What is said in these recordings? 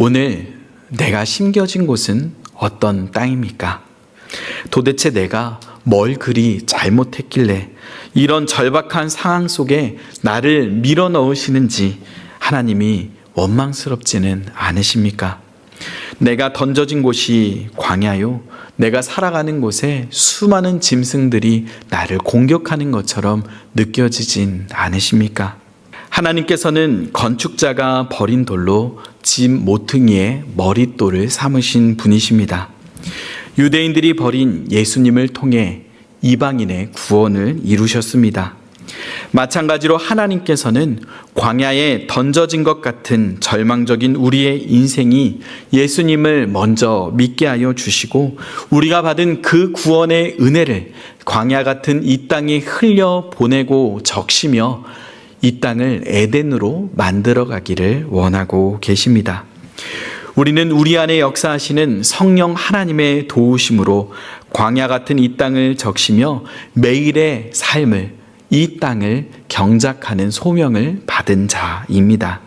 오늘 내가 심겨진 곳은 어떤 땅입니까? 도대체 내가 뭘 그리 잘못했길래 이런 절박한 상황 속에 나를 밀어 넣으시는지 하나님이 원망스럽지는 않으십니까? 내가 던져진 곳이 광야요. 내가 살아가는 곳에 수많은 짐승들이 나를 공격하는 것처럼 느껴지진 않으십니까? 하나님께서는 건축자가 버린 돌로 집 모퉁이에 머릿돌을 삼으신 분이십니다. 유대인들이 버린 예수님을 통해 이방인의 구원을 이루셨습니다. 마찬가지로 하나님께서는 광야에 던져진 것 같은 절망적인 우리의 인생이 예수님을 먼저 믿게 하여 주시고 우리가 받은 그 구원의 은혜를 광야 같은 이 땅에 흘려 보내고 적시며 이 땅을 에덴으로 만들어 가기를 원하고 계십니다. 우리는 우리 안에 역사하시는 성령 하나님의 도우심으로 광야 같은 이 땅을 적시며 매일의 삶을 이 땅을 경작하는 소명을 받은 자입니다.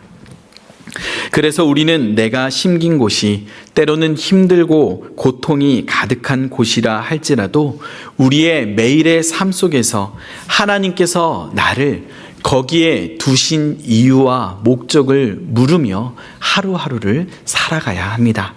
그래서 우리는 내가 심긴 곳이 때로는 힘들고 고통이 가득한 곳이라 할지라도 우리의 매일의 삶 속에서 하나님께서 나를 거기에 두신 이유와 목적을 물으며 하루하루를 살아가야 합니다.